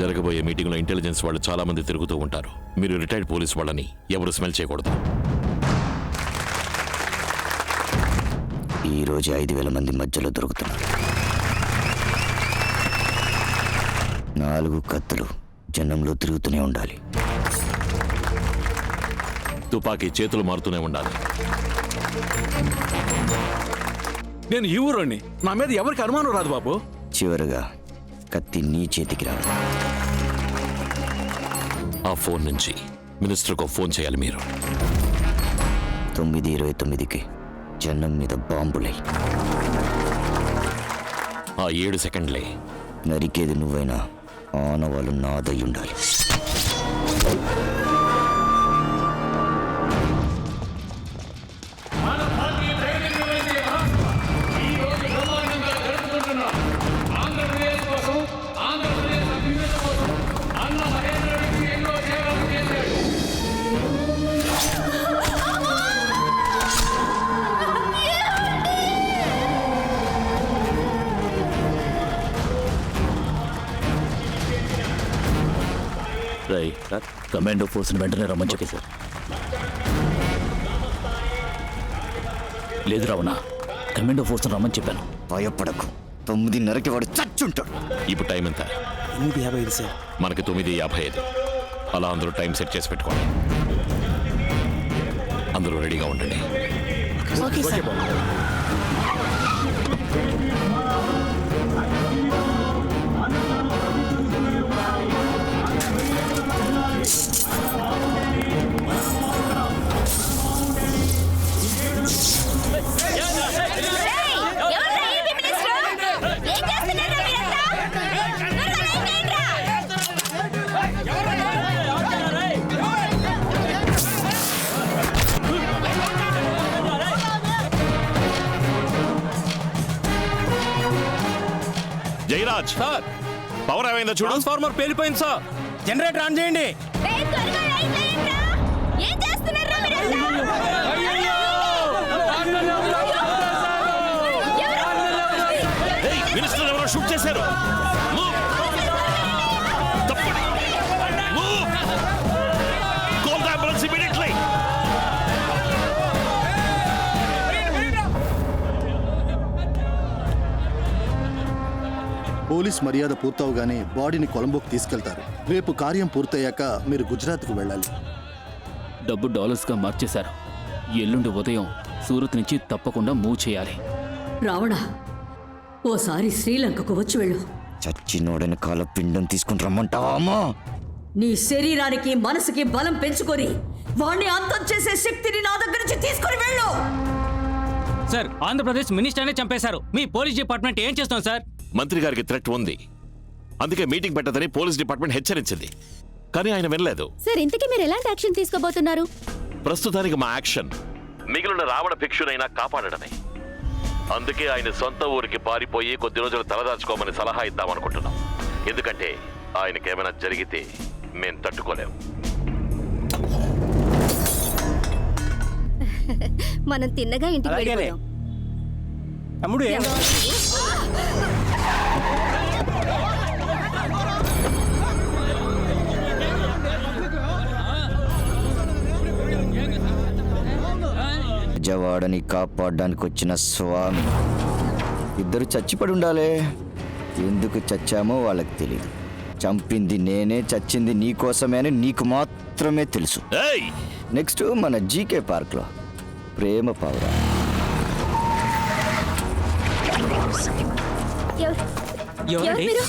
జరగబోయే మీటింగ్లో ఇంటెలిజెన్స్ వాళ్ళు చాలా మంది తిరుగుతూ ఉంటారు. మీరు రిటైర్డ్ పోలీస్ వాళ్ళని ఎవరు స్మెల్ చేయకూడదు. ఈ రోజు ఐదు వేల మంది మధ్యలో దొరుకుతున్నారు నాలుగు కత్తులు జనంలో తిరుగుతూనే ఉండాలి. తుపాకీ చేతులు మారుతూనే ఉండాలి. నేను ఈ ఊరోని నా మీద ఎవరికి అనుమానం రాదు బాబు. చివరగా కత్తి నీ చేతికి రావాలి ఆ ఫోన్ నుంచి. మినిస్టర్కు ఫోన్ చేయాలి మీరు. తొమ్మిది ఇరవై తొమ్మిదికి జనం మీద బాంబులై. ఆ ఏడు సెకండ్లే. నరికేది నువ్వైనా ఆనవాళ్ళు నాదై ఉండాలి రై కమాండో ఫోర్స్ని వెంటనే రమ్మని చెప్పి. సార్. లేదు రావణ కమాండో ఫోర్స్ని రమ్మని చెప్పాను. భయపడకు. తొమ్మిదిన్నరకి వాడు చచ్చుంటాడు. ఇప్పుడు టైం ఎంత? ఎనిమిది యాభై ఐదు సార్. మనకి తొమ్మిది యాభై ఐదు. అలా అందరూ టైం సెట్ చేసి పెట్టుకోండి. అందరూ రెడీగా ఉండండి. ఎవర్రా జయరాజ్. సార్. పవర్ ఏమైందో చూడు. ట్రాన్స్ఫార్మర్ పేలిపోయింది సార్. జనరేటర్ ఆన్ చేయండి. ఏం చేస్తున్నారా పోలీస్ మర్యాద పూర్తవగానే బాడీని కొలంబోకి తీసుకెళ్తారు. రేపు కార్యం పూర్తయ్యాక మీరు గుజరాత్కు వెళ్ళాలి. డబ్బు డాలర్స్గా మార్చేశారు. ఎల్లుండి ఉదయం సూరత్ నుంచి తప్పకుండా మూవ్ చేయాలి. రావణ ఓసారి శ్రీలంకకు వచ్చి వెళ్ళు. చచ్చినోడని కాల పిండం తీసుకుని రమ్మంటావా నీ శరీరానికి మనసుకి బలం పెంచుకొని వాణ్ణి అంతం చేసే శక్తిని నా దగ్గర నుంచి తీసుకొని వెళ్ళు. సార్ ఆంధ్రప్రదేశ్ మినిస్టర్నే చంపేశారు. మీ పోలీస్ డిపార్ట్మెంట్ ఏం చేస్తాం సార్? మంత్రి గారికి థ్రెట్ ఉంది. అందుకే మీటింగ్ పెట్టదని పోలీస్ డిపార్ట్మెంట్ హెచ్చరించింది. కానీ ఆయన వినలేదు. సార్ ఇంతకీ మీరు ఎలాంటి యాక్షన్ తీసుకోబోతున్నారు? ప్రస్తుతానికి మా యాక్షన్ మిగిలిన రావణ భిక్షునైనా కాపాడడమే. అందుకే ఆయన సొంత ఊరికి పారిపోయి కొద్ది రోజులు తలదాచుకోమని సలహా ఇద్దామనుకుంటున్నాం. ఎందుకంటే ఆయనకేమైనా జరిగితే మేం తట్టుకోలేం. మనం తిన్నగా ఇంటికి అలాగేనే. వెళ్ళిపోయాం. తమ్ముడు ఏం? జవాడని కాపాడడానికి వచ్చిన స్వామి. ఇద్దరు చచ్చిపడి ఉండాలే. ఎందుకు చచ్చామో వాళ్ళకి తెలియదు చంపింది నేనే చచ్చింది నీ కోసమే అని నీకు మాత్రమే తెలుసు. ఏయ్! నెక్స్ట్ మన జీకే పార్క్లో ప్రేమ పావురా. ఎవరు?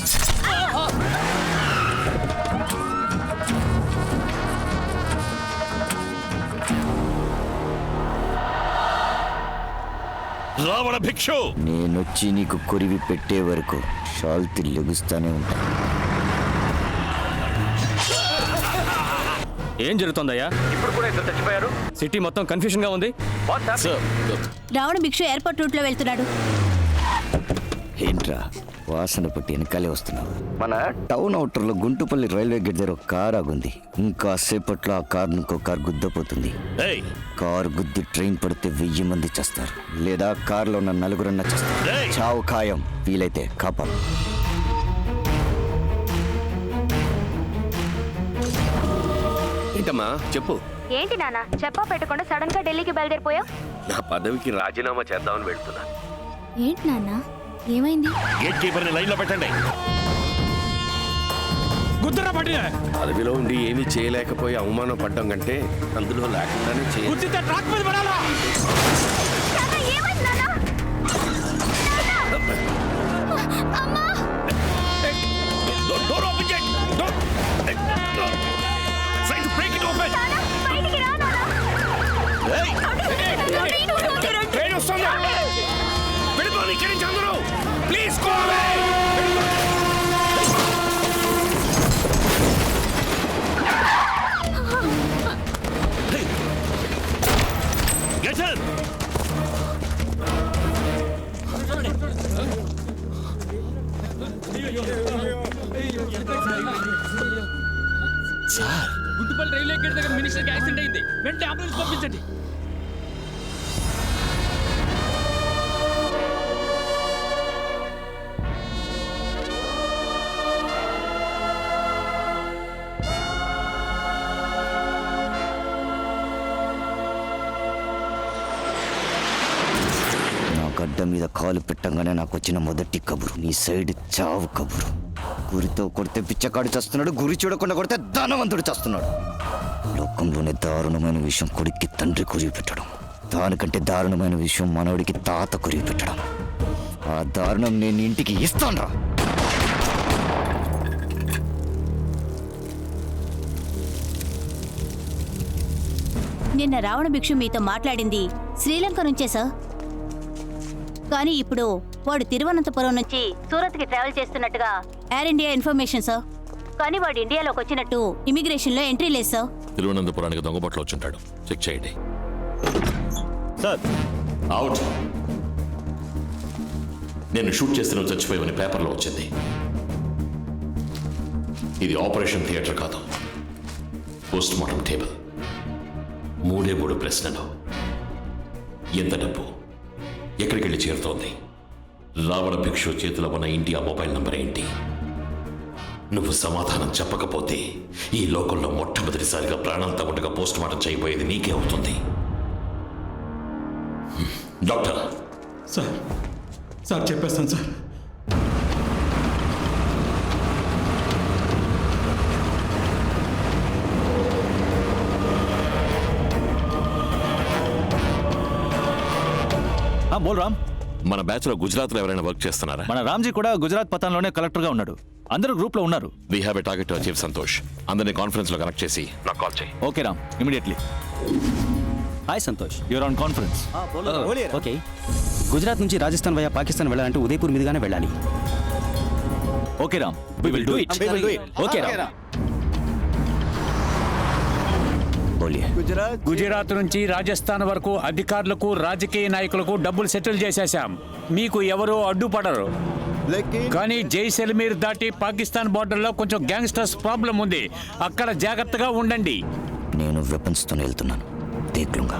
రావణ భిక్షు! నేనొచ్చి నీకు కొరివి పెట్టే వరకు షాల్తీ లెగుస్తానే ఉంటా. ఏం జరుగుతుందయ్యా? ఇప్పుడు కూడా ఇద్దరు చచ్చిపోయారు? సిటీ మొత్తం కన్ఫ్యూజన్గా ఉంది రావణ భిక్షు ఎయిర్పోర్ట్ రూట్లో వెళ్తున్నాడు. ఏంట్రా? వాసన పట్టి వెనకాలే వస్తున్నావు. మన టౌన్ అవుటర్లో గుంటుపల్లి రైల్వే గేట్ దగ్గర ఒక కార్ ఆగుంది. ఇంకా సేపట్లో ఆ కార్ ఇంకో కార్ గుద్దపోతుంది. ఏయ్! కార్ గుద్ది ట్రైన్ పడితే వెయ్యి మంది చేస్తారు. లేదా కార్లో ఉన్న నలుగురన్నా చేస్తారు! చావు ఖాయం. వీలైతే కాపాడు. ఏంటమ్మా? చెప్పు. ఏంటి నాన్న? చెప్పా పెట్టకుండా సడన్గా ఢిల్లీకి బయలుదేరిపోయావు? నా పదవికి రాజీనామా చేద్దామని వెళ్తున్నా. ఏంటి నాన్న? ఏమైంది? గేట్ కీపర్ని లైన్లో పెట్టండి. గుద్దరా పట్టిన. పదవిలో ఉండి ఏమీ చేయలేకపోయి అవమానం పడ్డం కంటే అందులో లేకుండానే చేయాలి గుద్దితే ట్రాక్ మీద పడాలా? ఏమైంది నాన్న? అమ్మా! డోర్ ఓపెన్ చేయండి door try to break it open బయటికి Get her! Guntupalli railway gate దగ్గర మినిస్టర్కి యాక్సిడెంట్ అయింది వెంటనే అంబులెన్స్ పంపించండి పెట్టంగానే నాకు వచ్చిన మొదటి కబురు నీ సైడ్ చావు కబురు. గురితో కొడితే పిచ్చకాడు చస్తున్నాడు గురి చూడకుండా కొడితే ధనవంతుడు చస్తున్నాడు. లోకంలోనే దారుణమైన విషయం కొడుక్కి తండ్రి కురివి పెట్టడం దానికంటే దారుణమైన విషయం మనవడికి తాత కురివి పెట్టడం. ఆ దారుణం నేను ఇంటికి ఇస్తానరా. నిన్న రావణ భిక్షు మీతో మాట్లాడింది శ్రీలంక నుంచే సార్. కానీ ఇప్పుడు వాడు తిరువనంతపురం నుంచి సూరత్కి ట్రావెల్ చేస్తున్నట్టుగా ఎయిర్ ఇండియా ఇన్ఫర్మేషన్ సార్ కానీ వాడు ఇండియాలోకి వచ్చినట్టు ఇమిగ్రేషన్లో ఎంట్రీ లేదు సార్ తిరువనంతపురానికి దొంగబట్లు వచ్చుంటాడు. చెక్ చేయండి. సార్. అవుట్ నేను షూట్ చేస్తున్న చచ్చిపోయామని పేపర్లో వచ్చింది. ఇది ఆపరేషన్ థియేటర్ కాదు. పోస్ట్ మార్టం టేబుల్ మూడే మూడు ప్రశ్నలు. ఎంత డబ్బు? ఎక్కడికి వెళ్ళి చేరుతోంది? రావణ భిక్షు చేతిలో ఉన్న ఇండియా మొబైల్ నంబర్ ఏంటి? నువ్వు సమాధానం చెప్పకపోతే ఈ లోకంలో మొట్టమొదటిసారిగా ప్రాణాలతో ఉండగా పోస్ట్ మార్టం చేయబోయేది నీకే అవుతుంది. డాక్టర్! సార్. సార్ చెప్పేస్తాను సార్. బోల్ రామ్. మన బ్యాచ్లో గుజరాత్లో ఎవరైనా వర్క్ చేస్తున్నారా? మన రామ్జీ కూడా గుజరాత్ పతాన్లోనే కలెక్టర్గా ఉన్నాడు. అందరూ గ్రూప్లో ఉన్నారు. We have a target to achieve Santosh. అందరినీ కాన్ఫరెన్స్లో కనెక్ట్ చేసి నాకు కాల్ చేయి. Okay Ram immediately hi Santosh. You're on conference okay Gujarat నుంచి రాజస్థాన్ వయా పాకిస్తాన్ వెళ్ళాలంటే ఉదయపూర్ మీదుగానే వెళ్ళాలి. Okay Ram we will do it okay రా బోలియే గుజరాత్ నుంచి రాజస్థాన్ వరకు అధికారులకు రాజకీయ నాయకులకు డబ్బులు సెటిల్ చేసేశాం. మీకు ఎవరు అడ్డుపడరు. కానీ జైసల్మీర్ దాటి పాకిస్తాన్ బార్డర్లో కొంచెం గ్యాంగ్స్టర్స్ ప్రాబ్లం ఉంది. అక్కడ జాగ్రత్తగా ఉండండి. నేను వెపన్స్తో వెళ్తున్నాను. దేక్లుంగా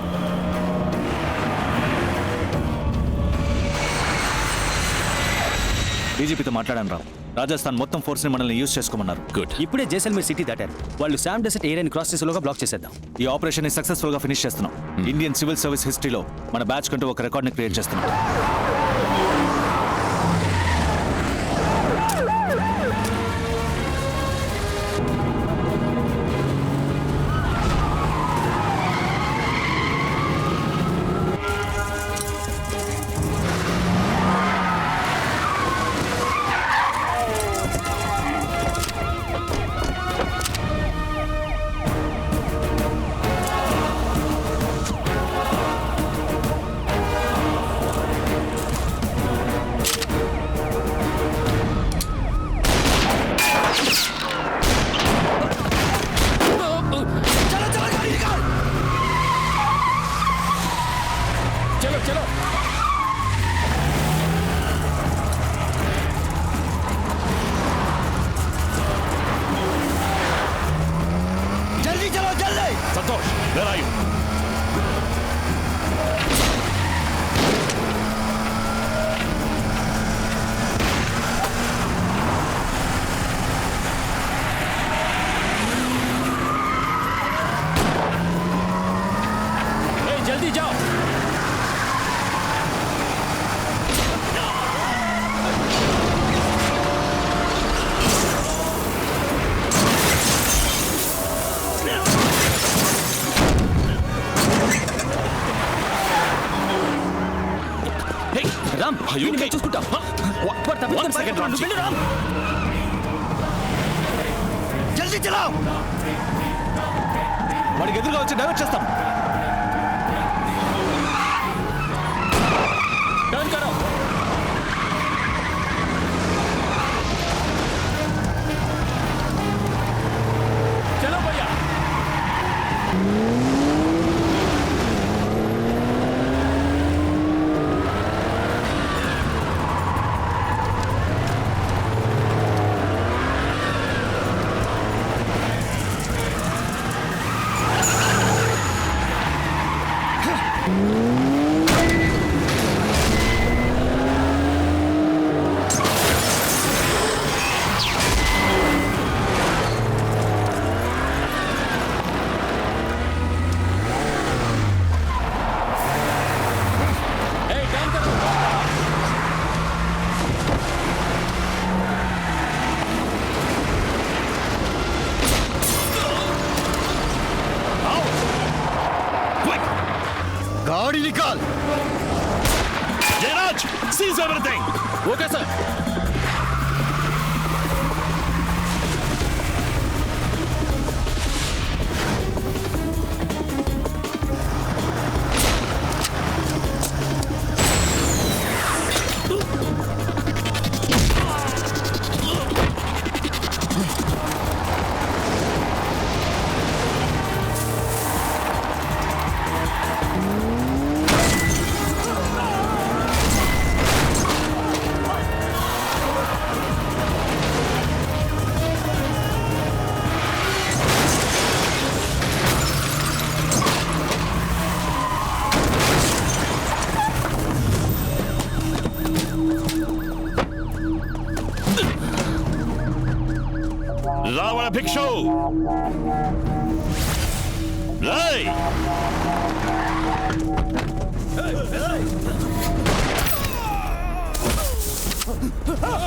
డీజీపీతో మాట్లాడాను రామ్ రాజస్థాన్ మొత్తం ఫోర్స్ని మనల్ని యూజ్ చేసుకోమన్నారు. గుడ్ ఇప్పుడే జైసల్మీర్ సిటీ దాటారు. వాళ్ళు శామ్ డెసర్ట్ ఏరియాని క్రాస్ చేసేలోగా బ్లాక్ చేసేద్దాం. ఈ ఆపరేషన్ని సక్సెస్ఫుల్గా ఫినిష్ చేస్తున్నాం. ఇండియన్ సివిల్ సర్వీస్ హిస్టరీలో మన బ్యాచ్ కంటూ ఒక రికార్డ్ని క్రియేట్ చేస్తున్నాం. జల్దీ చలో వాడికి ఎదురుగా వచ్చి డైవర్ట్ చేస్తాం. గాడి నికాల్ Jayaraj seize everything okay sir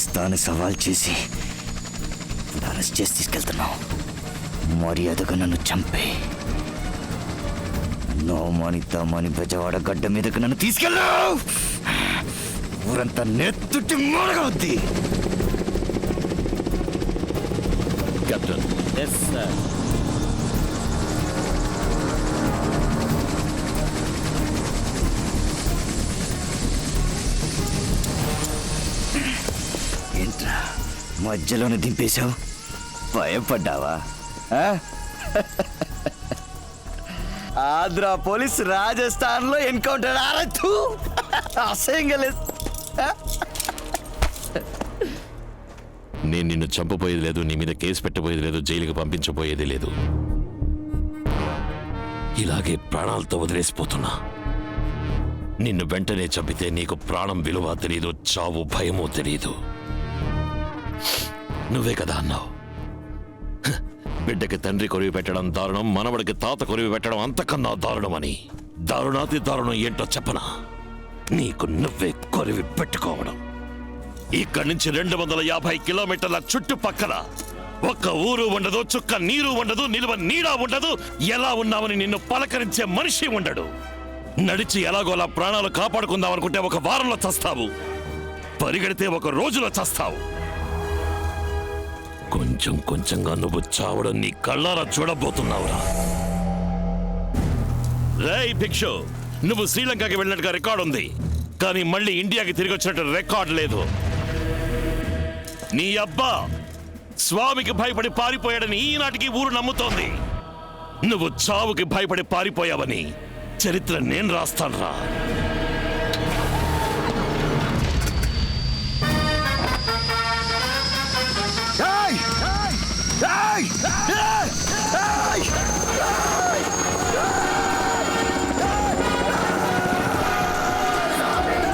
తీస్తాను సవాల్ చేసి అరెస్ట్ చేసి తీసుకెళ్తున్నావు మర్యాదగా నన్ను చంపే. నోమాని తామాని బెజవాడ గడ్డ మీదకి నన్ను తీసుకెళ్ళావు. ఊరంతా నెత్తుటి మూడగవుద్ది కెప్టెన్ ఏంట్రా మధ్యలోనే దింపేశావు? భయపడ్డావా? ఆంధ్ర పోలీస్ రాజస్థాన్లో ఎన్కౌంటర్ ఆరచ్చు అసహ్యంగా లేదు. నేను నిన్ను చంపబోయేది లేదు నీ మీద కేసు పెట్టబోయేది లేదు జైలుకి పంపించబోయేది లేదు. ఇలాగే ప్రాణాలతో వదిలేసిపోతున్నా. నిన్ను వెంటనే చంపితే నీకు ప్రాణం విలువ తెలియదు చావు భయమో తెలియదు నువ్వే కదా అన్నావు. బిడ్డకి తండ్రి కొరివి పెట్టడం దారుణం మనవడికి తాత కొరివి పెట్టడం అంతకన్నా దారుణం అని దారుణాతి దారుణం ఏంటో చెప్పనా? నీకు నువ్వే కొరివి పెట్టుకోవడం. ఇక్కడి నుంచి రెండు వందల యాభై కిలోమీటర్ల చుట్టుపక్కల ఒక్క ఊరు ఉండదు చుక్క నీరు ఉండదు నిలువ నీడా ఉండదు. ఎలా ఉన్నావని నిన్ను పలకరించే మనిషి ఉండడు. నడిచి ఎలాగోలా ప్రాణాలు కాపాడుకుందాం అనుకుంటే ఒక వారంలో చస్తావు. పరిగెడితే ఒక రోజులో చస్తావు. కొంచెం కొంచెంగా నువ్వు చావడం నీ కళ్ళారా చూడబోతున్నావురా. రేయ్ భిక్షు నువ్వు శ్రీలంకకి వెళ్ళినట్టుగా రికార్డు ఉంది. కానీ మళ్ళీ ఇండియాకి తిరిగి వచ్చినట్టు రికార్డు లేదు. నీ అబ్బా స్వామికి భయపడి పారిపోయాడని ఈనాటికి ఊరు నమ్ముతోంది. నువ్వు చావుకి భయపడి పారిపోయావని చరిత్ర నేను రాస్తానురా. Hey! Hey! Hey!